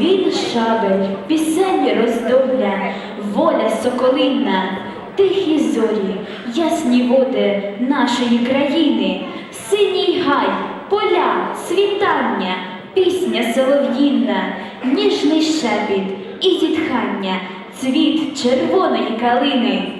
Дзвін шабель, пісень роздобля, воля соколинна, тихі зорі, ясні води нашої країни, синій гай, поля, світання, пісня солов'їнна, ніжний шепіт і зітхання, цвіт червоної калини.